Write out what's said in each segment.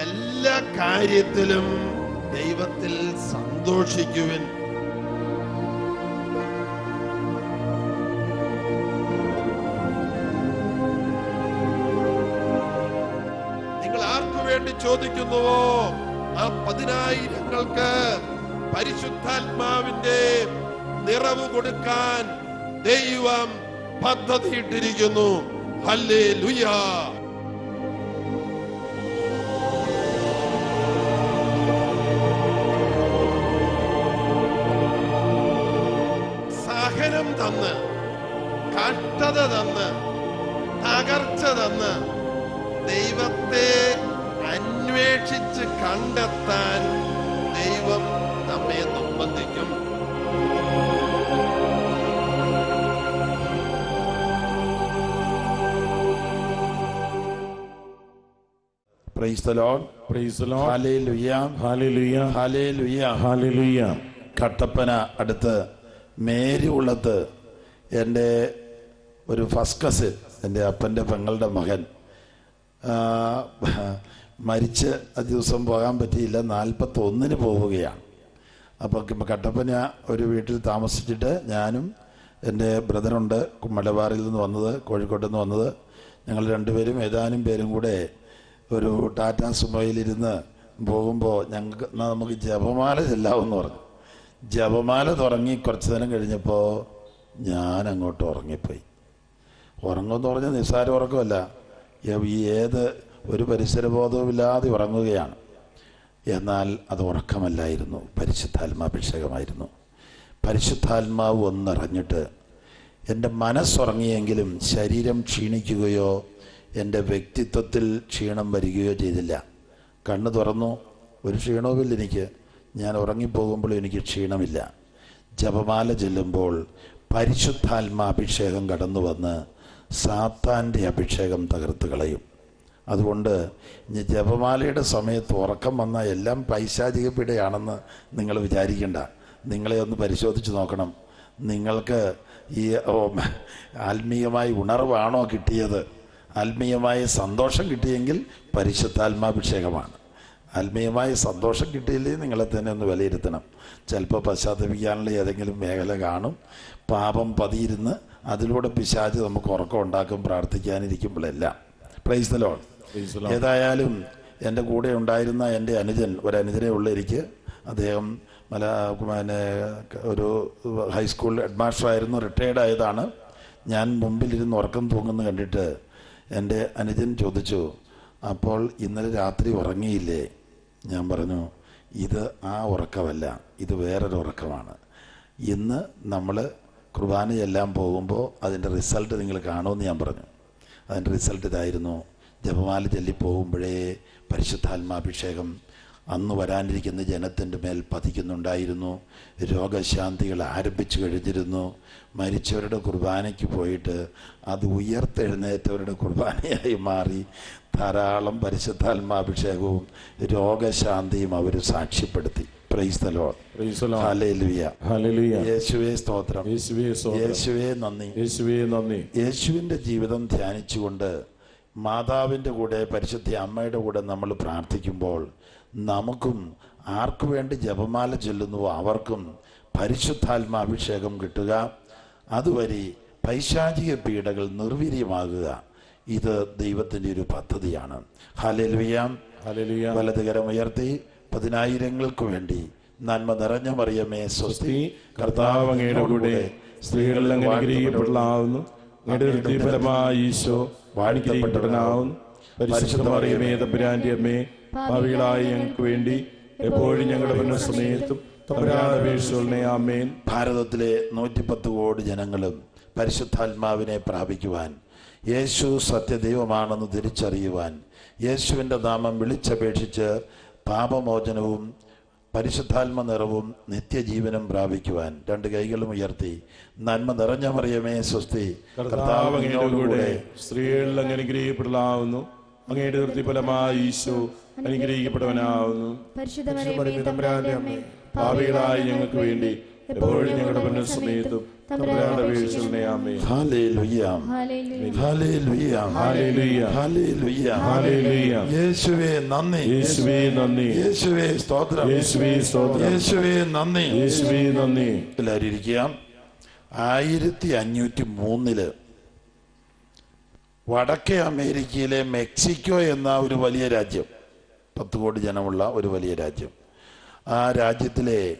എല്ലാ കാര്യത്തിലും ദൈവത്തിൽ സന്തോഷിക്കുവിൻ. നിങ്ങൾ ആർക്കു വേണ്ടി ചോദിക്കുന്നുവോ? ആ പതിനായിരങ്ങൾക്ക് പരിശുദ്ധാത്മാവിന്റെ നിറവ് കൊടുക്കാൻ ദൈവം പദ്ധതിയിട്ടിരിക്കുന്നു. ഹല്ലേ ലുയാ കട്ടപ്പന അടുത്ത് മേരി ഉള്ളത്ത് എന്റെ ഒരു ഫസ്റ്റ് കസിൻ എന്റെ അപ്പന്റെ പെങ്ങളുടെ മകൻ മരിച്ച് ആ ദിവസം പോകാൻ പറ്റിയില്ല. നാൽപ്പത്തൊന്നിന് പോവുകയാണ്. അപ്പോൾ കട്ടപ്പന ഒരു വീട്ടിൽ താമസിച്ചിട്ട് ഞാനും എന്റെ ബ്രദറുണ്ട് മലബാറിൽ നിന്ന് വന്നത് കോഴിക്കോട്ട് നിന്ന് വന്നത്. ഞങ്ങൾ രണ്ടുപേരും ഏതാനും പേരും കൂടെ ഒരു ടാറ്റ സുമയിലിരുന്ന് പോകുമ്പോൾ ഞങ്ങൾക്ക് നമുക്ക് ജപമാല ചെല്ലാമെന്ന് പറഞ്ഞു. ജപമാല തുടങ്ങി കുറച്ച് നേരം കഴിഞ്ഞപ്പോൾ ഞാൻ അങ്ങോട്ട് ഉറങ്ങിപ്പോയി. ഉറങ്ങുമെന്ന് പറഞ്ഞാൽ നിസ്സാര ഉറക്കമല്ല. ഈ ഏത് ഒരു പരിസരബോധവുമില്ലാതെ ഉറങ്ങുകയാണ്. എന്നാൽ അത് ഉറക്കമല്ലായിരുന്നു. പരിശുദ്ധാത്മാഭിഷേകമായിരുന്നു. പരിശുദ്ധാത്മാവ് ഒന്നറിഞ്ഞിട്ട് എന്റെ മനസ്സുറങ്ങിയെങ്കിലും ശരീരം ക്ഷീണിക്കുകയോ എന്റെ വ്യക്തിത്വത്തിൽ ക്ഷീണം വരികയോ ചെയ്തില്ല. കണ്ണ് തുറന്നു. ഒരു ക്ഷീണവുമില്ല എനിക്ക്. ഞാൻ ഉറങ്ങിപ്പോകുമ്പോൾ എനിക്ക് ക്ഷീണമില്ല. ജപമാല ചെല്ലുമ്പോൾ പരിശുദ്ധാത്മാഭിഷേകം കടന്നു വന്ന് സാത്താന്റെ അഭിഷേകം തകർത്ത് കളയും. അതുകൊണ്ട് ഇനി ജപമാലയുടെ സമയത്ത് ഉറക്കം വന്ന എല്ലാം പൈശാചിക പിടയാണെന്ന് നിങ്ങൾ വിചാരിക്കേണ്ട. നിങ്ങളെ ഒന്ന് പരിശോധിച്ച് നോക്കണം. നിങ്ങൾക്ക് ഈ ആത്മീയമായി ഉണർവാണോ കിട്ടിയത്? ആത്മീയമായ സന്തോഷം കിട്ടിയെങ്കിൽ പരിശുദ്ധാത്മാഭിഷേകമാണ്. ആത്മീയമായ സന്തോഷം കിട്ടിയില്ലെങ്കിൽ നിങ്ങളെ തന്നെ ഒന്ന് വിലയിരുത്തണം. ചിലപ്പോൾ പശ്ചാത്തപിക്കാനുള്ള ഏതെങ്കിലും മേഖല കാണും. പാപം പതിയിരുന്ന് അതിലൂടെ പിശാച് നമുക്ക് ഉറക്കം ഉണ്ടാക്കും പ്രാർത്ഥിക്കാനിരിക്കുമ്പോഴെല്ലാം. പ്രൈസ് Praise ഏതായാലും എന്റെ കൂടെ ഉണ്ടായിരുന്ന എന്റെ അനുജൻ ഒരു അനുജനെ ഉള്ള എനിക്ക്. അദ്ദേഹം മല പിന്നെ ഒരു ഹൈസ്കൂൾ ഹെഡ്മാസ്റ്റർ ആയിരുന്നു റിട്ടയർഡ് ആയതാണ് ഞാൻ മുമ്പിലിരുന്ന് ഉറക്കം തൂങ്ങുന്നു കണ്ടിട്ട് എന്റെ അനുജൻ ചോദിച്ചു അപ്പോൾ ഇന്നലെ രാത്രി ഉറങ്ങിയില്ലേ? ഞാൻ പറഞ്ഞു ഇത് ആ ഉറക്കമല്ല ഇത് വേറൊരു ഉറക്കമാണ്. ഇന്ന് നമ്മൾ കുർബാന ചെല്ലാൻ പോകുമ്പോൾ അതിന്റെ റിസൾട്ട് നിങ്ങൾ കാണുമെന്ന് ഞാൻ പറഞ്ഞു. അതിന്റെ റിസൾട്ട് ഇതായിരുന്നു ജപമാല ചൊല്ലി പോകുമ്പോഴേ പരിശുദ്ധാത്മാഭിഷേകം അന്ന് വരാനിരിക്കുന്ന ജനത്തിന്റെ മേൽ പതിക്കുന്നുണ്ടായിരുന്നു. രോഗശാന്തികൾ ആരംഭിച്ചു കഴിഞ്ഞിരുന്നു. മരിച്ചവരുടെ കുർബാനയ്ക്ക് പോയിട്ട് അത് ഉയർത്തെഴുന്നേറ്റവരുടെ കുർബാനയായി മാറി. ധാരാളം പരിശുദ്ധാത്മാഭിഷേകവും രോഗശാന്തിയും അവർ സാക്ഷ്യപ്പെടുത്തി. യേശുവിന്റെ ജീവിതം ധ്യാനിച്ചുകൊണ്ട് മാതാവിന്റെ കൂടെ പരിശുദ്ധ അമ്മയുടെ കൂടെ നമ്മൾ പ്രാർത്ഥിക്കുമ്പോൾ നമുക്കും ആർക്കു വേണ്ടി ജപമാല ചൊല്ലുന്നുവോ അവർക്കും പരിശുദ്ധാത്മാഭിഷേകം കിട്ടുക. അതുവഴി പൈശാചിക പീഡകൾ നിർവീര്യമാകുക. ഇത് ദൈവത്തിന്റെ ഒരു പദ്ധതിയാണ്. ഹലലുയാം. വലതുകരം ഉയർത്തി. പതിനായിരങ്ങൾക്ക് വേണ്ടി നന്മ നിറഞ്ഞ മറിയമേ സ്വസ്തി. കർത്താവ് അങ്ങയുടെ കൂടെ സ്ത്രീകളിൽ അങ്ങ് അനുഗ്രഹിക്കപ്പെടലാവുന്നു ഈശോ വാണിക്കപ്പെട്ടവനാവുന്നു പരിശുദ്ധ മറിയമേ തമ്പുരാന്റെ അമ്മേ ഭാവികളായി ഞങ്ങൾക്ക് വേണ്ടി എപ്പോഴും ഞങ്ങളുടെ മുന്നിൽ സമയത്തും ആമേൻ. ഭാരതത്തിലെ നൂറ്റിപ്പത്ത് കോടി ജനങ്ങളും പരിശുദ്ധാത്മാവിനെ പ്രാപിക്കുവാൻ യേശു സത്യദൈവമാണെന്ന് തിരിച്ചറിയുവാൻ യേശുവിന്റെ നാമം വിളിച്ചപേക്ഷിച്ച് പാപമോചനവും പരിശുദ്ധാത്മ നിറവും നിത്യജീവനും പ്രാപിക്കുവാൻ രണ്ട് കൈകളും ഉയർത്തി. നന്മ നിറഞ്ഞ മറിയമേ സ്വസ്തി. കർത്താവ് അങ്ങയുടെ കൂടെ സ്ത്രീകളിൽ അങ്ങനെ അനുഗ്രഹിക്കപ്പെടലാവുന്നു. അങ്ങയുടെ വൃത്തി ഈശോ അനുഗ്രഹിക്കപ്പെട്ടവനാവുന്നു. ഭാവികളായി ഞങ്ങൾക്ക് വേണ്ടി എപ്പോഴും ഞങ്ങളുടെ ഭരണ സമയത്തും തമ്പുരാന്റെ ആമേ യേശുവേ നന്ദി. യേശുവേ നന്ദി. യേശുവേ സ്തോത്രം. യേശുവേ സ്തോത്രം. യേശുവേ നന്ദി. യേശുവേ നന്ദി. എല്ലാവരും ആയിരത്തി അഞ്ഞൂറ്റി മൂന്നിൽ വടക്കേ അമേരിക്കയിലെ മെക്സിക്കോ എന്ന ഒരു വലിയ രാജ്യം. പത്ത് കോടി ജനമുള്ള ഒരു വലിയ രാജ്യം. ആ രാജ്യത്തിലെ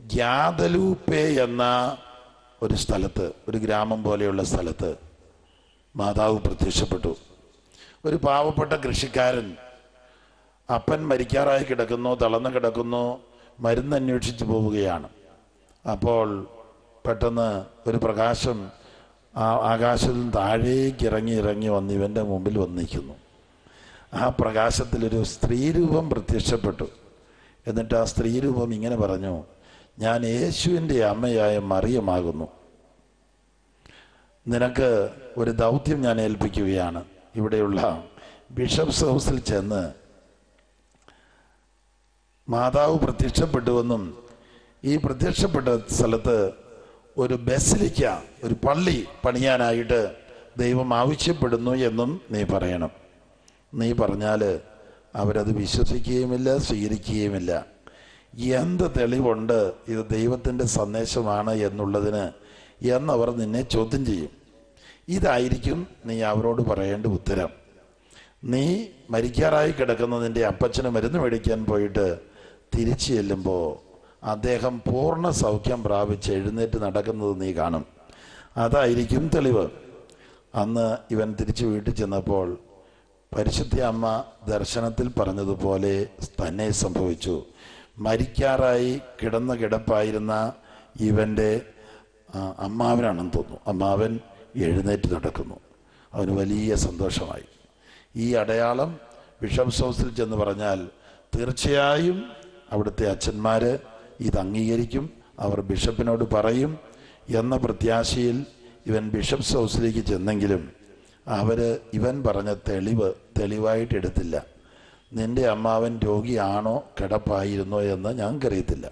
ഗ്യാദലൂപ്പേ എന്ന ഒരു സ്ഥലത്ത് ഒരു ഗ്രാമം പോലെയുള്ള സ്ഥലത്ത് മാതാവ് പ്രത്യക്ഷപ്പെട്ടു. ഒരു പാവപ്പെട്ട കൃഷിക്കാരൻ അപ്പൻ മരിക്കാറായി കിടക്കുന്നു തളർന്നു കിടക്കുന്നു മരുന്ന് അന്വേഷിച്ച് പോവുകയാണ്. അപ്പോൾ പെട്ടെന്ന് ഒരു പ്രകാശം ആ ആകാശത്തിൽ നിന്ന് താഴേക്ക് ഇറങ്ങി ഇറങ്ങി വന്ന് ഇവന്റെ മുമ്പിൽ വന്നിരിക്കുന്നു. ആ പ്രകാശത്തിലൊരു സ്ത്രീരൂപം പ്രത്യക്ഷപ്പെട്ടു. എന്നിട്ട് ആ സ്ത്രീരൂപം ഇങ്ങനെ പറഞ്ഞു ഞാൻ യേശുവിന്റെ അമ്മയായ മറിയമാകുന്നു. നിനക്ക് ഒരു ദൗത്യം ഞാൻ ഏൽപ്പിക്കുകയാണ്. ഇവിടെയുള്ള ബിഷപ്സ് ഹൗസിൽ ചെന്ന് മാതാവ് പ്രത്യക്ഷപ്പെട്ടുവെന്നും ഈ പ്രത്യക്ഷപ്പെട്ട സ്ഥലത്ത് ഒരു ബസിലിക്ക ഒരു പള്ളി പണിയാനായിട്ട് ദൈവം ആവശ്യപ്പെടുന്നു എന്നും നീ പറയണം. നീ പറഞ്ഞാൽ അവരത് വിശ്വസിക്കുകയുമില്ല സ്വീകരിക്കുകയുമില്ല. എന്ത് തെളിവുണ്ട് ഇത് ദൈവത്തിന്റെ സന്ദേശമാണ് എന്നുള്ളതിന് എന്നവർ നിന്നെ ചോദ്യം ചെയ്യും. ഇതായിരിക്കും നീ അവരോട് പറയേണ്ട ഉത്തരം. നീ മരിക്കാറായി കിടക്കുന്ന നിന്റെ അപ്പച്ചന് മരുന്ന് മേടിക്കാൻ പോയിട്ട് തിരിച്ചു ചെല്ലുമ്പോൾ അദ്ദേഹം പൂർണ സൗഖ്യം പ്രാപിച്ച് എഴുന്നേറ്റ് നടക്കുന്നത് നീ കാണും. അതായിരിക്കും തെളിവ്. അന്ന് ഇവൻ തിരിച്ചു വീട്ടിൽ ചെന്നപ്പോൾ പരിശുദ്ധ അമ്മ ദർശനത്തിൽ പറഞ്ഞതുപോലെ തന്നെ സംഭവിച്ചു. മരിക്കാറായി കിടന്ന കിടപ്പായിരുന്ന ഇവന്റെ അമ്മാവനാണെന്ന് തോന്നുന്നു. അമ്മാവൻ എഴുന്നേറ്റ് നടക്കുന്നു. അവന് വലിയ സന്തോഷമായി. ഈ അടയാളം ബിഷപ്സ് ഹൗസിൽ ചെന്ന് പറഞ്ഞാൽ തീർച്ചയായും അവിടുത്തെ അച്ഛന്മാർ ഇത് അംഗീകരിക്കും അവർ ബിഷപ്പിനോട് പറയും എന്ന പ്രത്യാശയിൽ ഇവൻ ബിഷപ്സ് ഹൗസിലേക്ക് ചെന്നെങ്കിലും അവർ ഇവൻ പറഞ്ഞ തെളിവ് തെളിവായിട്ട് എടുത്തില്ല. നിന്റെ അമ്മാവൻ രോഗിയാണോ കിടപ്പായിരുന്നോ എന്ന് ഞങ്ങൾക്കറിയത്തില്ല.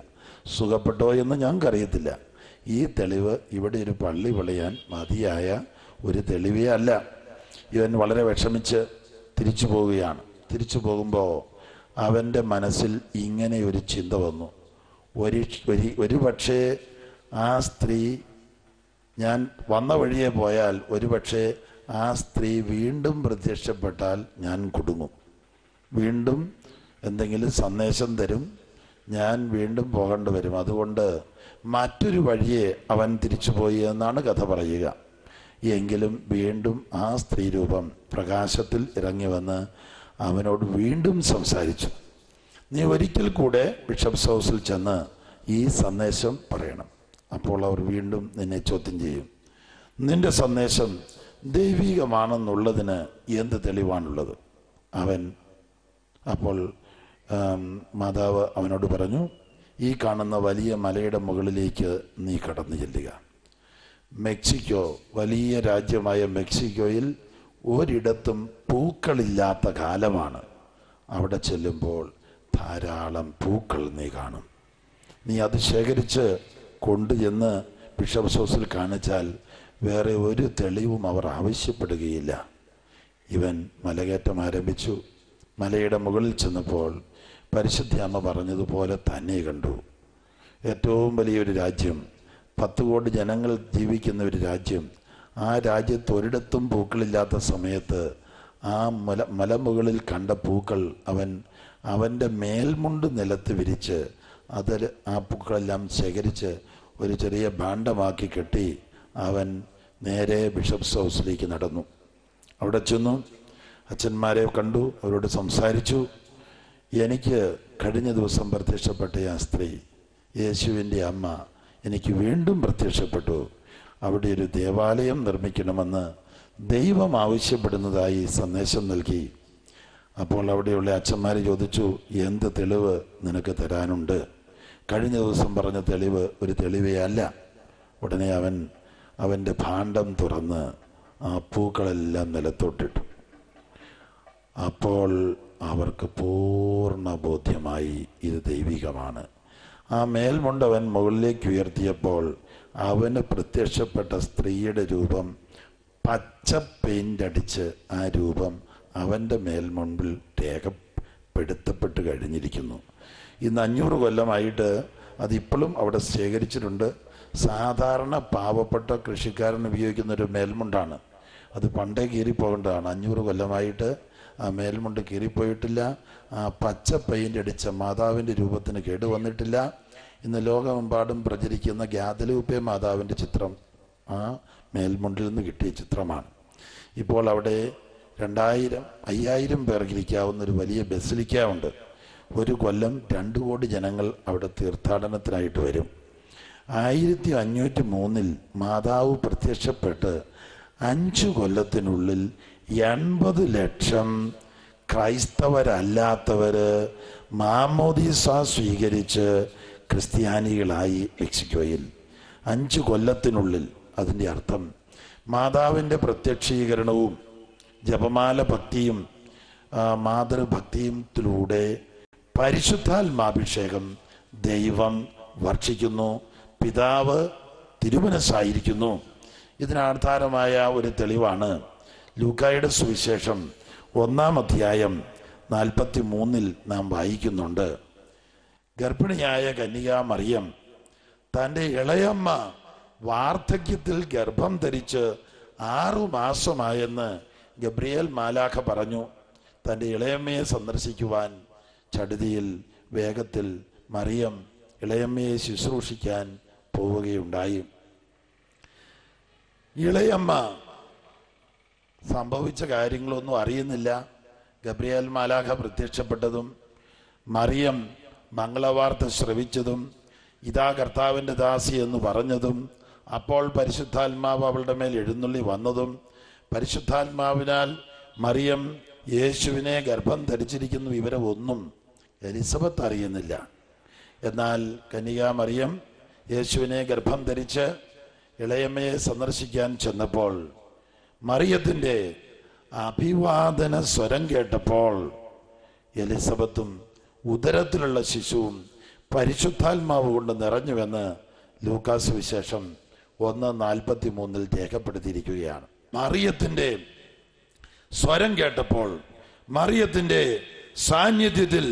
സുഖപ്പെട്ടോ എന്ന് ഞങ്ങൾക്കറിയത്തില്ല. ഈ തെളിവ് ഇവിടെ ഒരു പള്ളി വിളയാൻ മതിയായ ഒരു തെളിവേ അല്ല. ഇവൻ വളരെ വിഷമിച്ച് തിരിച്ചു പോവുകയാണ്. തിരിച്ചു പോകുമ്പോൾ അവന്റെ മനസ്സിൽ ഇങ്ങനെ ഒരു ചിന്ത വന്നു. ഒരു ഒരു പക്ഷേ ആ സ്ത്രീ ഞാൻ വന്ന വഴിയെ പോയാൽ ഒരുപക്ഷെ ആ സ്ത്രീ വീണ്ടും പ്രത്യക്ഷപ്പെട്ടാൽ ഞാൻ കുടുങ്ങും. വീണ്ടും എന്തെങ്കിലും സന്ദേശം തരും ഞാൻ വീണ്ടും പോകേണ്ടി വരും. അതുകൊണ്ട് മറ്റൊരു വഴിയെ അവൻ തിരിച്ചുപോയി എന്നാണ് കഥ പറയുക. എങ്കിലും വീണ്ടും ആ സ്ത്രീ രൂപം പ്രകാശത്തിൽ ഇറങ്ങി വന്ന് അവനോട് വീണ്ടും സംസാരിച്ചു. നീ ഒരിക്കൽ കൂടെ ബിഷപ്സ് ഹൗസിൽ ചെന്ന് ഈ സന്ദേശം പറയണം. അപ്പോൾ അവർ വീണ്ടും നിന്നെ ചോദ്യം ചെയ്യും. നിന്റെ സന്ദേശം ദൈവികമാണെന്നുള്ളതിന് എന്ത് തെളിവാണുള്ളത്? അവൻ അപ്പോൾ മാതാവ് അവനോട് പറഞ്ഞു ഈ കാണുന്ന വലിയ മലയുടെ മുകളിലേക്ക് നീ കടന്നു ചെല്ലുക. മെക്സിക്കോ വലിയ രാജ്യമായ മെക്സിക്കോയിൽ ഒരിടത്തും പൂക്കളില്ലാത്ത കാലമാണ്. അവിടെ ചെല്ലുമ്പോൾ ധാരാളം പൂക്കൾ നീ കാണും. നീ അത് ശേഖരിച്ച് കൊണ്ടുചെന്ന് ബിഷപ്സ് ഹൗസിൽ കാണിച്ചാൽ വേറെ ഒരു തെളിവും അവർ ആവശ്യപ്പെടുകയില്ല. ഇവൻ മലകയറ്റം ആരംഭിച്ചു. മലയുടെ മുകളിൽ ചെന്നപ്പോൾ പരിശുദ്ധി അമ്മ പറഞ്ഞതുപോലെ തന്നെ കണ്ടു. ഏറ്റവും വലിയൊരു രാജ്യം പത്ത് കോടി ജനങ്ങൾ ജീവിക്കുന്ന ഒരു രാജ്യം ആ രാജ്യത്ത് ഒരിടത്തും പൂക്കളില്ലാത്ത സമയത്ത് ആ മല മലമുകളിൽ കണ്ട പൂക്കൾ അവൻ അവന്റെ മേൽമുണ്ട് നിലത്ത് വിരിച്ച് അതിൽ ആ പൂക്കളെല്ലാം ശേഖരിച്ച് ഒരു ചെറിയ ഭാണ്ഡമാക്കി കെട്ടി അവൻ നേരെ ബിഷപ്സ് ഹൗസിലേക്ക് നടന്നു. അവിടെ ചെന്നു. അച്ഛന്മാരെ കണ്ടു. അവരോട് സംസാരിച്ചു. എനിക്ക് കഴിഞ്ഞ ദിവസം പ്രത്യക്ഷപ്പെട്ട ആ സ്ത്രീ യേശുവിന്റെ അമ്മ എനിക്ക് വീണ്ടും പ്രത്യക്ഷപ്പെട്ടു. അവിടെ ഒരു ദേവാലയം നിർമ്മിക്കണമെന്ന് ദൈവം ആവശ്യപ്പെടുന്നതായി സന്ദേശം നൽകി. അപ്പോൾ അവിടെയുള്ള അച്ഛന്മാർ ചോദിച്ചു എന്ത് തെളിവ് നിനക്ക് തരാനുണ്ട്? കഴിഞ്ഞ ദിവസം പറഞ്ഞ തെളിവ് ഒരു തെളിവേ അല്ല. ഉടനെ അവൻ അവന്റെ ഭാണ്ഡം തുറന്ന് ആ പൂക്കളെല്ലാം നിലത്തോട്ടിട്ടു. അപ്പോൾ അവർക്ക് പൂർണ ബോധ്യമായി ഇത് ദൈവികമാണ്. ആ മേൽമുണ്ടവൻ മുകളിലേക്ക് ഉയർത്തിയപ്പോൾ അവന് പ്രത്യക്ഷപ്പെട്ട സ്ത്രീയുടെ രൂപം പച്ച പെയിന്റ് അടിച്ച് ആ രൂപം അവന്റെ മേൽമുമ്പിൽ രേഖപ്പെടുത്തപ്പെട്ട് കഴിഞ്ഞിരിക്കുന്നു. ഇന്ന് അഞ്ഞൂറ് കൊല്ലമായിട്ട് അതിപ്പോഴും അവിടെ ശേഖരിച്ചിട്ടുണ്ട്. സാധാരണ പാവപ്പെട്ട കൃഷിക്കാരൻ ഉപയോഗിക്കുന്ന ഒരു മേൽമുണ്ടാണ്. അത് പണ്ടേ കീറിപ്പോകേണ്ടതാണ്. അഞ്ഞൂറ് കൊല്ലമായിട്ട് ആ മേൽമുണ്ട് കീറിപ്പോയിട്ടില്ല. ആ പച്ച പെയിന്റ് അടിച്ച മാതാവിന്റെ രൂപത്തിന് കേടുവന്നിട്ടില്ല ഇന്ന് ലോകമെമ്പാടും പ്രചരിക്കുന്ന ഗ്യാതലൂപ്പേ മാതാവിന്റെ ചിത്രം ആ മേൽമുണ്ടിൽ നിന്ന് കിട്ടിയ ചിത്രമാണ്. ഇപ്പോൾ അവിടെ രണ്ടായിരം അയ്യായിരം പേർക്ക് ഇരിക്കാവുന്ന ഒരു വലിയ ബസിലിക്ക ഒരു കൊല്ലം രണ്ട് കോടി ജനങ്ങൾ അവിടെ തീർത്ഥാടനത്തിനായിട്ട് വരും. ആയിരത്തി അഞ്ഞൂറ്റി മൂന്നിൽ മാതാവ് പ്രത്യക്ഷപ്പെട്ട് അഞ്ചു കൊല്ലത്തിനുള്ളിൽ എൺപത് ലക്ഷം ക്രൈസ്തവരല്ലാത്തവർ മാമോദീസ സ്വീകരിച്ച് ക്രിസ്ത്യാനികളായി മെക്സിക്കോയിൽ അഞ്ച് കൊല്ലത്തിനുള്ളിൽ അതിന്റെ അർത്ഥം മാതാവിന്റെ പ്രത്യക്ഷീകരണവും ജപമാല ഭക്തിയും ആ, മാതൃഭക്തിയിലൂടെ പരിശുദ്ധാത്മാഭിഷേകം ദൈവം വർഷിക്കുന്നു. പിതാവ് തിരുമനസ്സായിരിക്കുന്നു. ഇതിനാധാരമായ ഒരു തെളിവാണ് ലൂക്കായുടെ സുവിശേഷം ഒന്നാം അധ്യായം നാൽപ്പത്തി മൂന്നിൽ നാം വായിക്കുന്നുണ്ട്. ഗർഭിണിയായ കന്യക മറിയം തന്റെ ഇളയമ്മ വാർദ്ധക്യത്തിൽ ഗർഭം ധരിച്ച് ആറു മാസമായെന്ന് ഗബ്രിയേൽ മാലാഖ പറഞ്ഞു തന്റെ ഇളയമ്മയെ സന്ദർശിക്കുവാൻ ചടുതിയിൽ വേഗത്തിൽ മറിയം ഇളയമ്മയെ ശുശ്രൂഷിക്കാൻ പോവുകയുണ്ടായി. ഇളയമ്മ സംഭവിച്ച കാര്യങ്ങളൊന്നും അറിയുന്നില്ല. ഗബ്രിയേൽ മാലാഖ പ്രത്യക്ഷപ്പെട്ടതും മറിയം മംഗളവാർത്ത ശ്രവിച്ചതും ഇതാ കർത്താവിന്റെ ദാസി എന്ന് പറഞ്ഞതും അപ്പോൾ പരിശുദ്ധാത്മാവ് അവളുടെ മേൽ എഴുന്നള്ളി വന്നതും പരിശുദ്ധാത്മാവിനാൽ മറിയം യേശുവിനെ ഗർഭം ധരിച്ചിരിക്കുന്ന വിവരമൊന്നും എലിസബത്ത് അറിയുന്നില്ല. എന്നാൽ കന്യക മറിയം യേശുവിനെ ഗർഭം ധരിച്ച് ഇളയമ്മയെ സന്ദർശിക്കാൻ ചെന്നപ്പോൾ മറിയത്തിന്റെ അഭിവാദന സ്വരം കേട്ടപ്പോൾ എലിസബത്തും ഉദരത്തിലുള്ള ശിശുവും പരിശുദ്ധാത്മാവ് കൊണ്ട് നിറഞ്ഞുവെന്ന് ലൂക്കാസ് വിശേഷം ഒന്ന് നാൽപ്പത്തി മൂന്നിൽ രേഖപ്പെടുത്തിയിരിക്കുകയാണ്. മറിയത്തിന്റെ സ്വരം കേട്ടപ്പോൾ മറിയത്തിന്റെ സാന്നിധ്യത്തിൽ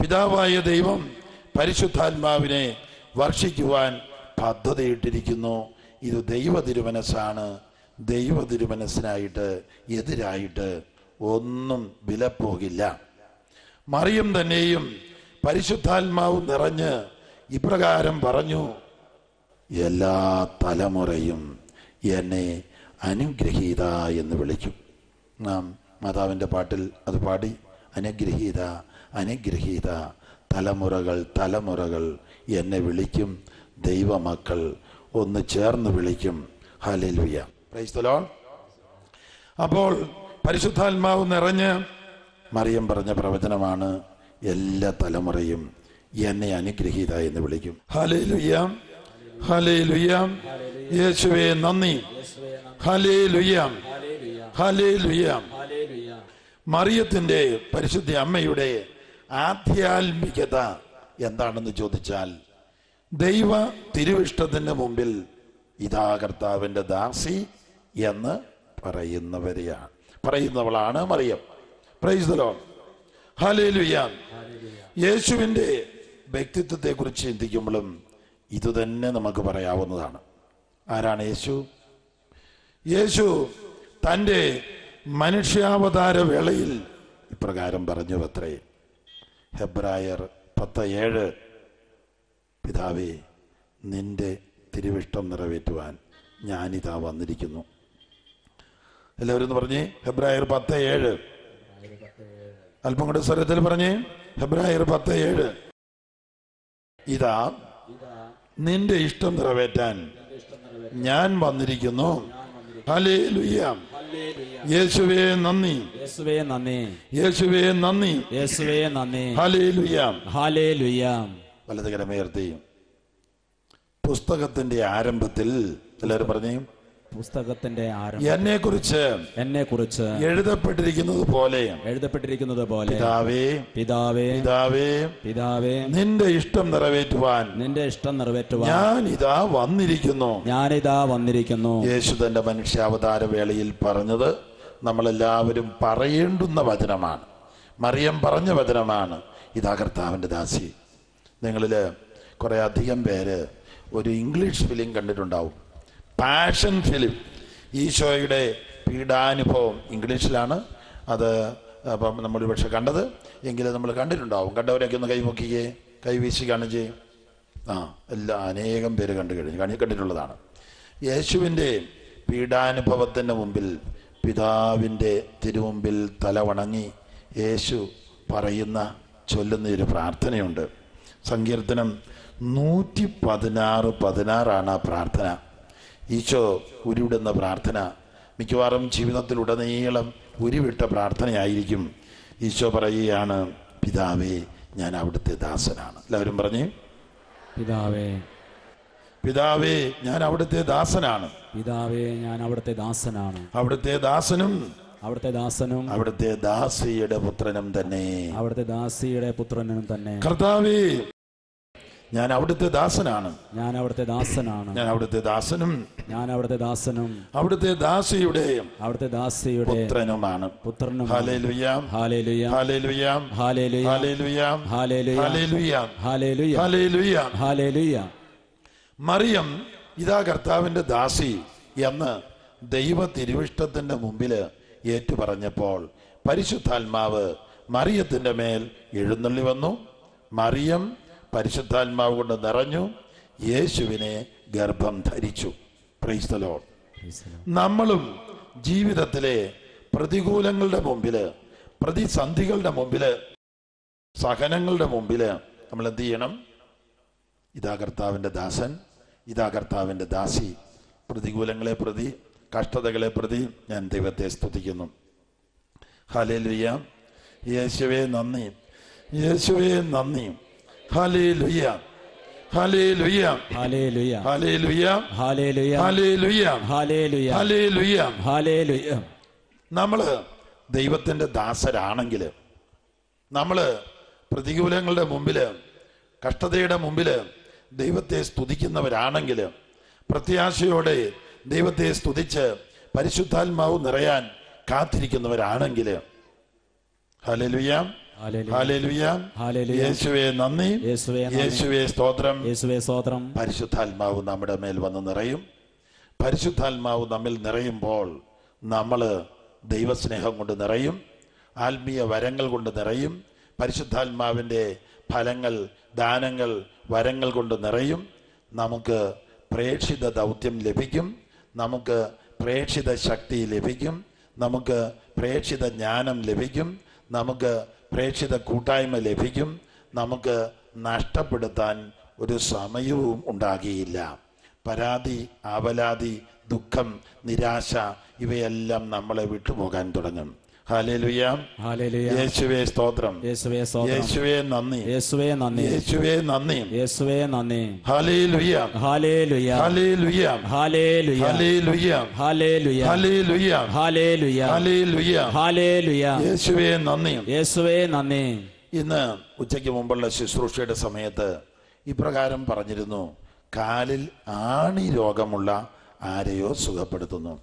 പിതാവായ ദൈവം പരിശുദ്ധാത്മാവിനെ വർഷിക്കുവാൻ പദ്ധതിയിട്ടിരിക്കുന്നു. ഇത് ദൈവ തിരുമനസ്സാണ് ദൈവ തിരുമനസ്സിനായിട്ട് എതിരായിട്ട് ഒന്നും വിലപ്പോകില്ല. മറിയം തന്നെയും പരിശുദ്ധാത്മാവ് നിറഞ്ഞ് ഇപ്രകാരം പറഞ്ഞു എല്ലാ തലമുറയും എന്നെ അനുഗ്രഹീത എന്ന് വിളിക്കും. നാം മാതാവിന്റെ പാട്ടിൽ അത് പാടി. അനുഗ്രഹീത അനുഗ്രഹീത തലമുറകൾ തലമുറകൾ എന്നെ വിളിക്കും. ദൈവമക്കൾ ഒന്ന് ചേർന്ന് വിളിക്കും. ഹലിലുയ ക്രൈസ്തലോൺ അപ്പോൾ പരിശുദ്ധാത്മാവ് നിറഞ്ഞ് മറിയം പറഞ്ഞ പ്രവചനമാണ് എല്ലാ തലമുറയും എന്നെ അനുഗ്രഹീത എന്ന് വിളിക്കും. ഹലേ ലുയ്യാം യേശുവേ നന്ദി ഹലേ ലുയ്യാം ഹലേ ലുയ്യാം മറിയത്തിന്റെ പരിശുദ്ധ അമ്മയുടെ ആധ്യാത്മികത എന്താണെന്ന് ചോദിച്ചാൽ ദൈവ തിരുവിഷ്ടത്തിന് മുമ്പിൽ ഇതാ കർത്താവിന്റെ ദാസി എന്ന് പറയുന്നവരെയാണ്. പറയുന്നവളാണ് മറിയം. പ്രൈസ്തലോ ഹലേലുയാൻ യേശുവിന്റെ വ്യക്തിത്വത്തെ കുറിച്ച് ചിന്തിക്കുമ്പോഴും ഇതുതന്നെ നമുക്ക് പറയാവുന്നതാണ്. ആരാണ് യേശു? യേശു തന്റെ മനുഷ്യാവതാര വേളയിൽ ഇപ്രകാരം പറഞ്ഞു അത്രേ ഹെബ്രായർ പത്ത് ഏഴ്. പിതാവേ നിന്റെ തിരുവിഷ്ടം നിറവേറ്റുവാൻ ഞാനിതാ വന്നിരിക്കുന്നു. എല്ലാവരും പറഞ്ഞേ ഹെബ്രായർ പത്ത് ഏഴ്. അല്പം കൂടെ സ്വരത്തിൽ പറഞ്ഞേ ഹെബ്രായർ പത്ത് ഏഴ്. ഇതാ നിന്റെ ഇഷ്ടം നിറവേറ്റാൻ ഞാൻ വന്നിരിക്കുന്നു. യേശുവേ നന്ദി. യേശുവേ നന്ദി. യേശുവേ നന്ദി. യേശുവേ നന്ദി. ഹാലേലുയാം ഹാലേലുയാം വലതുകരമേർത്തി പുസ്തകത്തിന്റെ ആരംഭത്തിൽ എല്ലാവരും പറഞ്ഞേ പുസ്തകത്തിന്റെ ആരംഭം. എന്നെ കുറിച്ച് എന്നെ കുറിച്ച് എഴുതപ്പെട്ടിരിക്കുന്നത് പോലെ എഴുതപ്പെട്ടിരിക്കുന്നത് പോലെ പിതാവേ പിതാവേ പിതാവേ പിതാവേ നിന്റെ ഇഷ്ടം നിറവേറ്റുവാൻ നിന്റെ ഇഷ്ടം നിറവേറ്റുവാൻ ഞാൻ ഇതാ വന്നിരിക്കുന്നു. ഞാനിതാ വന്നിരിക്കുന്നു. യേശു തന്റെ മനുഷ്യാവതാര വേളയിൽ പറഞ്ഞത് നമ്മളെല്ലാവരും പറയേണ്ടുന്ന വചനമാണ്. മറിയം പറഞ്ഞ വചനമാണ്. ഇതാ കർത്താവിന്റെ ദാസി. നിങ്ങളിൽ കുറേ അധികം പേര് ഒരു ഇംഗ്ലീഷ് ഫിലിം കണ്ടിട്ടുണ്ടാവും. പാഷൻ ഫിലിം ഈശോയുടെ പീഡാനുഭവം ഇംഗ്ലീഷിലാണ്. അത് അപ്പം നമ്മൾ പക്ഷെ കണ്ടത്. എങ്കിലും നമ്മൾ കണ്ടിട്ടുണ്ടാവും. കണ്ടവരൊക്കെ ഒന്ന് കൈമുക്കിയേ കൈവീശി കാണിച്ചേ ആ എല്ലാ അനേകം പേര് കണ്ടു കഴിഞ്ഞു. കണി കണ്ടിട്ടുള്ളതാണ്. യേശുവിന്റെ പീഡാനുഭവത്തിന്റെ മുമ്പിൽ പിതാവിന്റെ തിരുമുമ്പിൽ തലവണങ്ങി യേശു പറയുന്ന ചൊല്ലുന്ന ഒരു പ്രാർത്ഥനയുണ്ട്. സങ്കീർത്തനം നൂറ്റി പതിനാറ് പതിനാറാണ് ആ പ്രാർത്ഥന. ഈശോ ഉരുവിടുന്ന പ്രാർത്ഥന. മിക്കവാറും ജീവിതത്തിലുടനീളം ഉരുവിട്ട പ്രാർത്ഥനയായിരിക്കും. ഈശോ പറയുകയാണ് പിതാവേ ഞാൻ അവിടുത്തെ ദാസനാണ്. എല്ലാവരും പറഞ്ഞേ? പിതാവേ പിതാവേ ഞാൻ അവിടുത്തെ ദാസനാണ്. പിതാവേ ഞാൻ അവിടുത്തെ ദാസനാണ്. അവിടുത്തെ ദാസനും അവിടുത്തെ ദാസനും. അവിടുത്തെ ദാസിയുടെ പുത്രനും തന്നെ. അവിടുത്തെ ദാസിയുടെ പുത്രനും തന്നെ. കർത്താവേ ഞാൻ അവിടുത്തെ ദാസനാണ് ഞാൻ അവിടുത്തെ ദാസനാണ് ഞാൻ അവിടുത്തെ ദാസനും ഞാൻ അവിടുത്തെ ദാസനും അവിടുത്തെ ദാസിയുടെ അവിടുത്തെ ദാസിയുടെ പുത്രനുമാണ് പുത്രനും ഹാലേലുയാം ഹാലേലുയാം ഹാലേലുയാം ഹാലേലുയാം ഹാലേലുയാം ഹാലേലുയാം ഹാലേലുയാം ഹാലേലുയാം ഹാലേലുയാം ഹാലേലുയാം മറിയം ഇതാ കർത്താവിന്റെ ദാസി എന്ന് ദൈവ തിരുവിഷ്ടത്തിന്റെ മുമ്പിൽ ഏറ്റുപറഞ്ഞപ്പോൾ പരിശുദ്ധാത്മാവ് മറിയത്തിന്റെ മേൽ എഴുന്നള്ളി വന്നു മറിയം പരിശുദ്ധാത്മാവ് കൊണ്ട് നിറഞ്ഞു യേശുവിനെ ഗർഭം ധരിച്ചു. ക്രൈസ്തലോ. നമ്മളും ജീവിതത്തിലെ പ്രതികൂലങ്ങളുടെ മുമ്പിൽ പ്രതിസന്ധികളുടെ മുമ്പിൽ സഹനങ്ങളുടെ മുമ്പിൽ നമ്മൾ എന്ത് ചെയ്യണം? ഇതാ കർത്താവിന്റെ ദാസൻ ഇതാ കർത്താവിന്റെ ദാസി. പ്രതികൂലങ്ങളെ പ്രതി കഷ്ടതകളെ പ്രതി ഞാൻ ദൈവത്തെ സ്തുതിക്കുന്നു. ഹലേലുയ്യ യേശുവേ നന്ദി. യേശുവേ നന്ദി. ഹലേലുയ്യ ദൈവത്തിന്റെ ദാസരാണെങ്കിൽ നമ്മൾ പ്രതികൂലങ്ങളുടെ മുമ്പിൽ കഷ്ടതയുടെ മുമ്പിൽ ദൈവത്തെ സ്തുതിക്കുന്നവരാണെങ്കിൽ പ്രത്യാശയോടെ ദൈവത്തെ സ്തുതിച്ച് പരിശുദ്ധാത്മാവ് നിറയാൻ കാത്തിരിക്കുന്നവരാണെങ്കിൽ ഹാലേലുയ യേശുവെ നന്ദി. യേശുവേ സ്തോത്രം. യേശുവേ സ്തോത്രം. പരിശുദ്ധാത്മാവ് നമ്മുടെ മേൽ വന്ന് നിറയും. പരിശുദ്ധാത്മാവ് നമ്മിൽ നിറയുമ്പോൾ നമ്മൾ ദൈവസ്നേഹം കൊണ്ട് നിറയും. ആത്മീയ വരങ്ങൾ കൊണ്ട് നിറയും. പരിശുദ്ധാത്മാവിന്റെ ഫലങ്ങൾ ദാനങ്ങൾ വരങ്ങൾ കൊണ്ട് നിറയും. നമുക്ക് പ്രേക്ഷിത ദൗത്യം ലഭിക്കും. നമുക്ക് പ്രേക്ഷിത ശക്തി ലഭിക്കും. നമുക്ക് പ്രേക്ഷിത ജ്ഞാനം ലഭിക്കും. നമുക്ക് പ്രേക്ഷിത കൂട്ടായ്മ ലഭിക്കും. നമുക്ക് നഷ്ടപ്പെടുത്താൻ ഒരു സമയവും ഉണ്ടാകിയില്ല. പരാതി ആവലാതി ദുഃഖം നിരാശ ഇവയെല്ലാം നമ്മളെ വിട്ടുപോകാൻ തുടങ്ങും. യേശുവേ സ്തോത്രം യേശുവേ യേശുവേ നന്ദി യേശുവേ നന്ദി യേശുവേ നന്ദി യേശുവേ നന്ദി ഹല്ലേലൂയ ഹല്ലേലൂയ ഹല്ലേലൂയ ഹല്ലേലൂയ ഹല്ലേലൂയ ഹല്ലേലൂയ ഹല്ലേലൂയ ഹല്ലേലൂയ യേശുവേ നന്ദി യേശുവേ നന്ദി ഇന്ന് ഉച്ചയ്ക്ക് മുമ്പുള്ള ശുശ്രൂഷയുടെ സമയത്ത് ഇപ്രകാരം പറഞ്ഞിരുന്നു കാലിൽ ആണി രോഗമുള്ള ആരെയോ സുഖപ്പെടുത്തുന്നു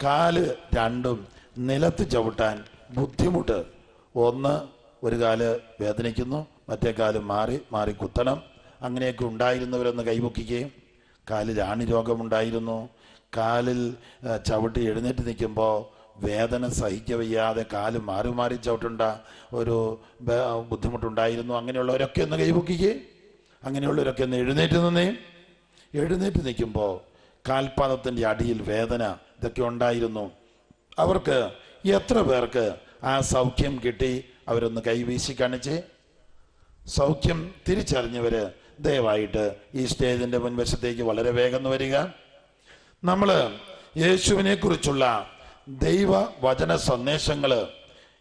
കാൽ രണ്ടും നിലത്ത് ചവിട്ടാൻ ബുദ്ധിമുട്ട്. ഒന്ന് ഒരു കാൽ വേദനിക്കുന്നു മറ്റേ കാൽ മാറി മാറി കുത്തണം. അങ്ങനെയൊക്കെ ഉണ്ടായിരുന്നവരൊന്ന് കൈപൊക്കിക്കുകയും കാലിൽ ആണി രോഗമുണ്ടായിരുന്നു. കാലിൽ ചവിട്ടി എഴുന്നേറ്റ് നിൽക്കുമ്പോൾ വേദന സഹിക്കവയ്യാതെ കാൽ മാറി മാറി ചവിട്ടേണ്ട ഒരു ബുദ്ധിമുട്ടുണ്ടായിരുന്നു. അങ്ങനെയുള്ളവരൊക്കെ ഒന്ന് കൈപൊക്കിക്കേ അങ്ങനെയുള്ളവരൊക്കെ ഒന്ന് എഴുന്നേറ്റ് നിന്നേ. എഴുന്നേറ്റ് നിൽക്കുമ്പോൾ കാൽപാദത്തിന്റെ അടിയിൽ വേദന ഇതൊക്കെ ഉണ്ടായിരുന്നു. അവർക്ക് എത്ര പേർക്ക് ആ സൗഖ്യം കിട്ടി? അവരൊന്ന് കൈവീശി കാണിച്ച്. സൗഖ്യം തിരിച്ചറിഞ്ഞവര് ദയവായിട്ട് ഈ സ്റ്റേജിന്റെ മുൻവശത്തേക്ക് വളരെ വേഗം വരിക. നമ്മൾ യേശുവിനെ കുറിച്ചുള്ള ദൈവ വചന സന്ദേശങ്ങൾ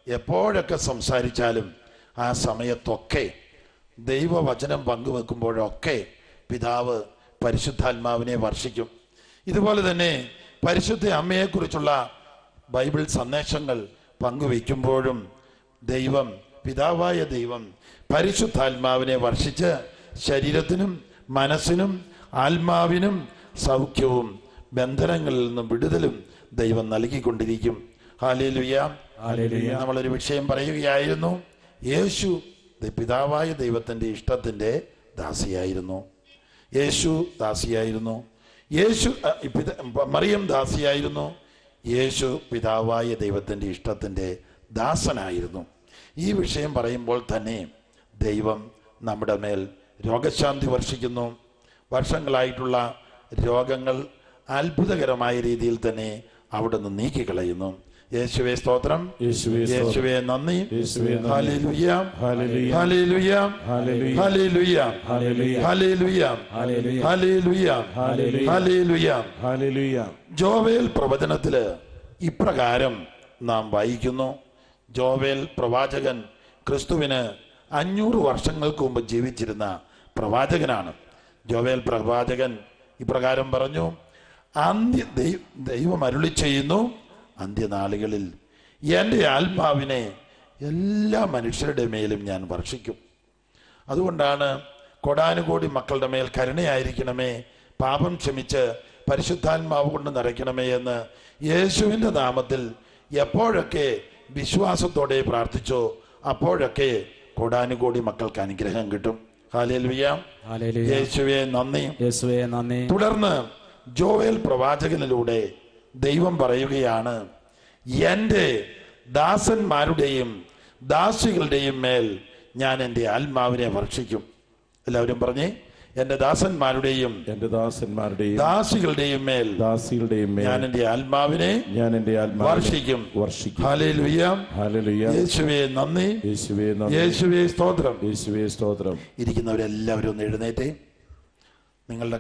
എപ്പോഴൊക്കെ സംസാരിച്ചാലും ആ സമയത്തൊക്കെ ദൈവവചനം പങ്കുവെക്കുമ്പോഴൊക്കെ പിതാവ് പരിശുദ്ധാത്മാവിനെ വർഷിക്കും. ഇതുപോലെ തന്നെ പരിശുദ്ധ അമ്മയെക്കുറിച്ചുള്ള ബൈബിൾ സന്ദേശങ്ങൾ പങ്കുവയ്ക്കുമ്പോഴും ദൈവം പിതാവായ ദൈവം പരിശുദ്ധാത്മാവിനെ വർഷിച്ച് ശരീരത്തിനും മനസ്സിനും ആത്മാവിനും സൗഖ്യവും ബന്ധനങ്ങളിൽ നിന്നും വിടുതലും ദൈവം നൽകിക്കൊണ്ടിരിക്കും. ഹാലേലുയ. നമ്മളൊരു വിഷയം പറയുകയായിരുന്നു. യേശു പിതാവായ ദൈവത്തിന്റെ ഇഷ്ടത്തിന്റെ ദാസിയായിരുന്നു. യേശു ദാസിയായിരുന്നു. യേശു മറിയം ദാസിയായിരുന്നു. യേശു പിതാവായ ദൈവത്തിന്റെ ഇഷ്ടത്തിന്റെ ദാസനായിരുന്നു. ഈ വിഷയം പറയുമ്പോൾ തന്നെ ദൈവം നമ്മുടെ മേൽ രോഗശാന്തി വർഷിക്കുന്നു. വർഷങ്ങളായിട്ടുള്ള രോഗങ്ങൾ അത്ഭുതകരമായ രീതിയിൽ തന്നെ അവിടുന്ന് നീക്കിക്കളയുന്നു. യേശുവെ സ്തോത്രം യേശുവേ നന്ദി. ജോവേൽ പ്രവചനത്തിൽ ഇപ്രകാരം നാം വായിക്കുന്നു ജോവേൽ പ്രവാചകൻ ക്രിസ്തുവിന് അഞ്ഞൂറ് വർഷങ്ങൾക്ക് മുമ്പ് ജീവിച്ചിരുന്ന പ്രവാചകനാണ് ജോവേൽ പ്രവാചകൻ ഇപ്രകാരം പറഞ്ഞു അന്ത്യ ദൈവം അരുളി ചെയ്യുന്നു അന്ത്യനാളുകളിൽ എന്റെ ആത്മാവിനെ എല്ലാ മനുഷ്യരുടെ മേലും ഞാൻ വർഷിക്കും. അതുകൊണ്ടാണ് കൊടാനുകോടി മക്കളുടെ മേൽ കരുണയായിരിക്കണമേ പാപം ക്ഷമിച്ച് പരിശുദ്ധാത്മാവ് കൊണ്ട് നിറയ്ക്കണമേ എന്ന് യേശുവിന്റെ നാമത്തിൽ എപ്പോഴൊക്കെ വിശ്വാസത്തോടെ പ്രാർത്ഥിച്ചോ അപ്പോഴൊക്കെ കൊടാനുകോടി മക്കൾക്ക് അനുഗ്രഹം കിട്ടും. യേശുവേ നന്ദി. യേശുവേ നന്ദി. തുടർന്ന് ജോവേൽ പ്രവാചകനിലൂടെ ദൈവം പറയുകയാണ് എന്റെ ദാസന്മാരുടെയും ദാസികളുടെയും മേൽ ഞാൻ എന്റെ ആത്മാവിനെ വർഷിക്കും. എല്ലാവരും പറഞ്ഞേ എന്റെ ദാസന്മാരുടെയും എന്റെ ദാസന്മാരുടെയും ദാസികളുടെയും മേൽ ദാസികളുടെയും മേൽ ഞാൻ എന്റെ ആത്മാവിനെ ഞാൻ എന്റെ ആത്മാവിനെ വർഷിക്കും. വർഷിക്കും. യേശുവേ നന്ദി. യേശുവേ നന്ദി. യേശുവെ സ്തോത്രം. യേശുവേ സ്തോത്രം. ഇരിക്കുന്നവരെല്ലാവരും ഒന്ന് എഴുന്നേറ്റേ. നിങ്ങളുടെ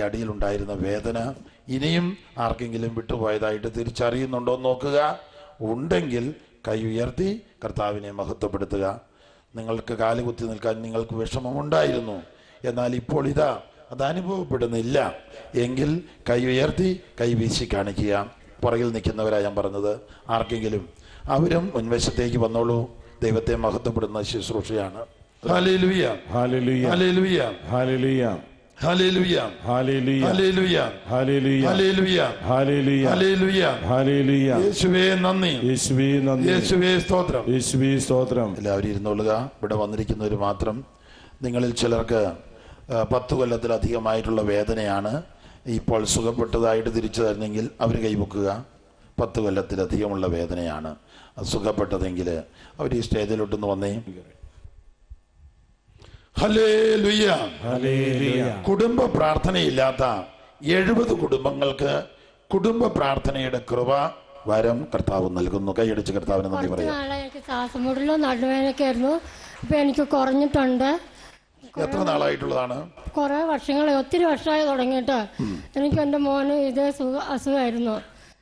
അടിയിൽ ഉണ്ടായിരുന്ന വേദന ഇനിയും ആർക്കെങ്കിലും വിട്ടുപോയതായിട്ട് തിരിച്ചറിയുന്നുണ്ടോ എന്ന് നോക്കുക. ഉണ്ടെങ്കിൽ കൈ ഉയർത്തി കർത്താവിനെ മഹത്വപ്പെടുത്തുക. നിങ്ങൾക്ക് കാലുകുത്തി നിൽക്കാൻ നിങ്ങൾക്ക് വിഷമമുണ്ടായിരുന്നു. എന്നാൽ ഇപ്പോൾ ഇതാ അത് അനുഭവപ്പെടുന്നില്ല. എങ്കിൽ കൈ ഉയർത്തി കൈ വീശി കാണിക്കുക. പുറകിൽ നിൽക്കുന്നവരാ ഞാൻ പറഞ്ഞത്. ആർക്കെങ്കിലും അവരും മുൻവശത്തേക്ക് വന്നോളൂ. ദൈവത്തെ മഹത്വപ്പെടുന്ന ശുശ്രൂഷയാണ്. ഹാലലുയ ഹാലലുയ ഹാലലുയ ഹാലലുയ എല്ലാവരും ഇരുന്നോളുക ഇവിടെ വന്നിരിക്കുന്നവർ മാത്രം. നിങ്ങളിൽ ചിലർക്ക് പത്ത് കൊല്ലത്തിലധികമായിട്ടുള്ള വേദനയാണ്. ഇപ്പോൾ സുഖപ്പെട്ടതായിട്ട് തിരിച്ചു തരുന്നെങ്കിൽ അവർ കൈവക്കുക. പത്ത് കൊല്ലത്തിലധികമുള്ള വേദനയാണ്. സുഖപ്പെട്ടതെങ്കിൽ അവർ ഈ സ്റ്റേജിലോട്ടൊന്ന് വന്നേ. കുടുംബ പ്രാർത്ഥനയില്ലാത്ത എഴുപത് കുടുംബങ്ങൾക്ക് കുടുംബ പ്രാർത്ഥനയുടെ കൃപ വരം കർത്താവ് നൽകുന്നു. കൈയടിച്ച് കർത്താവിന് നന്ദി പറയാം. എനിക്ക് ശ്വാസമുടലോ നടുവേനൊക്കെ ആയിരുന്നു. ഇപ്പൊ എനിക്ക് കുറഞ്ഞിട്ടുണ്ട്. എത്ര നാളായിട്ടുള്ളതാണ്? കുറെ വർഷങ്ങളെ ഒത്തിരി വർഷമായി തുടങ്ങിയിട്ട്. എനിക്ക് എന്റെ മോന് ഇതേ സുഖ അസുഖമായിരുന്നു.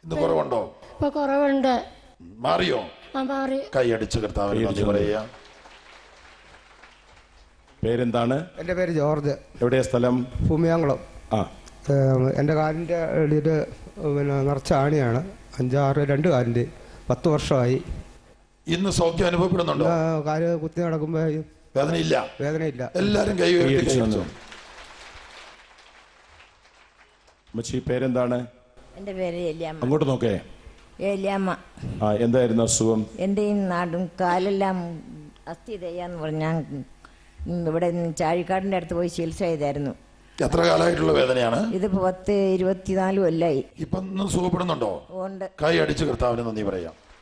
ഇന്ന് കുറവുണ്ടോ? ഇപ്പൊ കുറവുണ്ട്. മാറിയോ? ആ മാറി. കൈയടിച്ച് കർത്താവിന് നന്ദി പറയാം. പേരെന്താണ്? എന്റെ പേര് ജോർജ്. എവിടെയാ സ്ഥലം? ഭൂമിയാങ്കുളം ആ. എന്റെ കാലിന്റെ ഇടയിൽ പിന്നെ നിറച്ച ആണിയാണ്. അഞ്ചാറ് രണ്ട് കാലിന്റെ. പത്ത് വർഷമായി. ഇന്ന് സൗഖ്യം അനുഭവപ്പെടുന്നുണ്ടോ? ആ, കാൽ കുത്തി നടക്കുമ്പോൾ വേദനയില്ല? വേദനയില്ല. എല്ലാരും കൈ ഉയർത്തി പേരെന്താണ്? എന്റെ പേര് എലിയാമ്മ. അങ്ങോട്ട് നോക്കേ. എലിയമ്മ. ആ എന്തായിരുന്നു അസുഖം? എന്റെ നാടും കാലെല്ലാം അസ്ഥി തയ്യാന്ന് പറഞ്ഞാൽ ഇവിടെ ചാഴിക്കാടിന്റെ അടുത്ത് പോയി ചികിത്സ ചെയ്തായിരുന്നു. എത്ര കാലമായിട്ടുള്ള വേദനയാണ്? ഇത് പത്ത് ഇരുപത്തിനാല് കൊല്ലായി. ഇപ്പൊ സുഖപ്പെടുന്നുണ്ടോ? ഉണ്ട്. കൈ അടിച്ച് കർത്താവിന് നന്ദി പറയാം.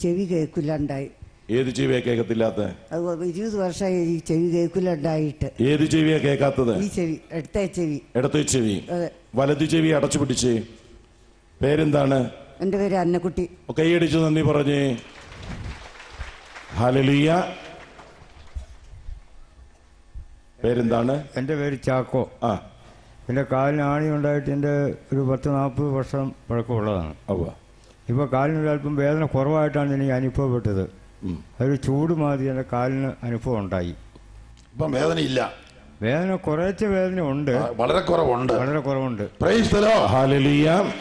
ചെവി കേൾക്കില്ലാണ്ടായി. ഏത് ചെവിയാ കേൾക്കത്തില്ലാത്ത അത് ഇരുപത് വർഷമായി ഈ ചെവി കേൾക്കില്ലാണ്ടായിട്ട്. ഏത് ചെവിയാ കേൾക്കാത്തത്? ഈ ചെവി എടുത്ത ചെവി. ഇടത്തെ ചെവി. അതെ. വലതു ചെവി അടച്ചു പിടിച്ച്. പേരെന്താണ്? എന്റെ പേര് അന്നക്കുട്ടി. കൈയടിച്ച് നന്ദി പറഞ്ഞേ. ഹലിയ പേരെന്താണ്? എന്റെ പേര് ചാക്കോ. ആ. എന്റെ കാലിന് ആണി ഉണ്ടായിട്ട് എന്റെ ഒരു പത്ത് നാൽപ്പത് വർഷം പഴക്കമുള്ളതാണ്. അവ ഇപ്പോൾ കാലിന് അല്പം വേദന കുറവായിട്ടാണ് എനിക്ക് അനുഭവപ്പെട്ടത്. അതൊരു ചൂട് മാതിരി എന്റെ കാലിന് അനുഭവം ഉണ്ടായി. ഇപ്പം വേദനയില്ല വേദന കുറച്ച് വേദന ഉണ്ട് വളരെ കുറവുണ്ട്. വളരെ കുറവുണ്ട് പ്രൈസ് the Lord. ഹാലലിയ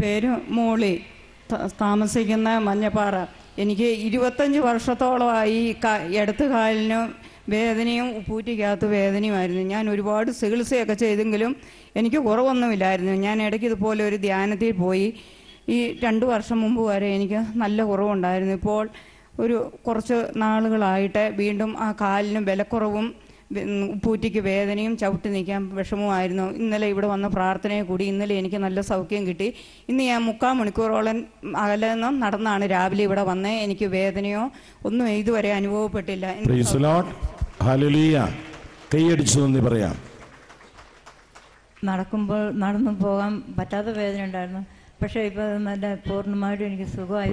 പേര് മോളി. താമസിക്കുന്ന മഞ്ഞപ്പാറ. എനിക്ക് ഇരുപത്തഞ്ച് വർഷത്തോളമായി ഇടത്ത് കാലിന് വേദനയും പൂറ്റിക്കകത്ത് വേദനയുമായിരുന്നു. ഞാൻ ഒരുപാട് ചികിത്സയൊക്കെ ചെയ്തെങ്കിലും എനിക്ക് കുറവൊന്നുമില്ലായിരുന്നു. ഞാൻ ഇടയ്ക്ക് ഇതുപോലെ ഒരു ധ്യാനത്തിൽ പോയി. ഈ രണ്ട് വർഷം മുമ്പ് വരെ എനിക്ക് നല്ല കുറവുണ്ടായിരുന്നു. ഇപ്പോൾ ഒരു കുറച്ച് നാളുകളായിട്ട് വീണ്ടും ആ കാലിന് ബലക്കുറവും വെ- ഉം, ഉപ്പൂറ്റിക്ക് വേദനയും ചവിട്ടി നിൽക്കാൻ വിഷമമായിരുന്നു ഇന്നലെ ഇവിടെ വന്ന പ്രാർത്ഥനയെ കൂടി ഇന്നലെ എനിക്ക് നല്ല സൗഖ്യം കിട്ടി. ഇന്ന് ഞാൻ മുക്കാൽ മണിക്കൂറോളം അകലെ നിന്നും നടന്നാണ് രാവിലെ ഇവിടെ വന്നേ. എനിക്ക് വേദനയോ ഒന്നും ഇതുവരെ അനുഭവപ്പെട്ടില്ല. കൈയടിച്ചു പറയാം. നടക്കുമ്പോൾ നടന്നു പോകാൻ പറ്റാത്ത വേദന ഉണ്ടായിരുന്നു. പക്ഷേ ഇപ്പോൾ നല്ല പൂർണമായിട്ടും എനിക്ക് സുഖമായി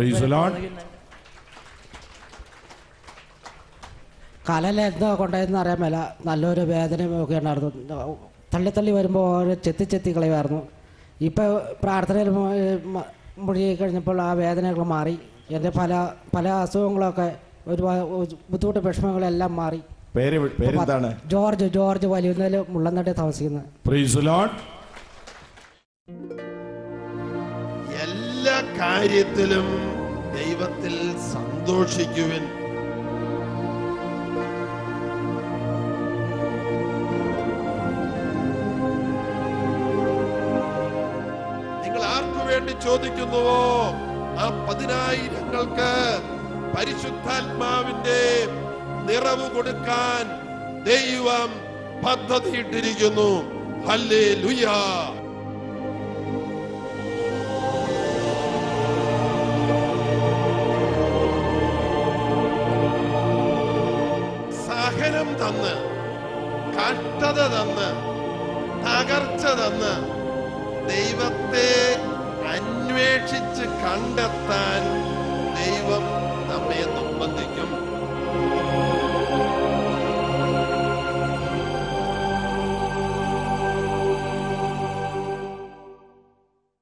കാലിൽ എന്തോ കൊണ്ടായിരുന്നു അറിയാൻ മേല. നല്ലൊരു വേദനയും ഒക്കെ ഉണ്ടായിരുന്നു. തള്ളി തള്ളി വരുമ്പോൾ ഓരോ ചെത്തി ചെത്തി കളയുമായിരുന്നു. ഇപ്പോൾ പ്രാർത്ഥനയിൽ മുഴുകി കഴിഞ്ഞപ്പോൾ ആ വേദനകൾ മാറി. എന്റെ പല പല അസുഖങ്ങളൊക്കെ ഒരു ബുദ്ധിമുട്ട് വിഷമങ്ങളെല്ലാം മാറി. പേര് പേരെന്താണ്? ജോർജ് ജോർജ് വലിയ മുള്ളന്നട്ടെ താമസിക്കുന്നത് എല്ലാ കാര്യത്തിലും ദൈവത്തിൽ സന്തോഷിക്കുവിൻ. വേണ്ടി ചോദിക്കുന്നുവോ ആ പതിനായിരങ്ങൾക്ക് പരിശുദ്ധാത്മാവിന്റെ നിറവ് കൊടുക്കാൻ ദൈവം പദ്ധതിയിട്ടിരിക്കുന്നു. ഹല്ലേ ലുയാ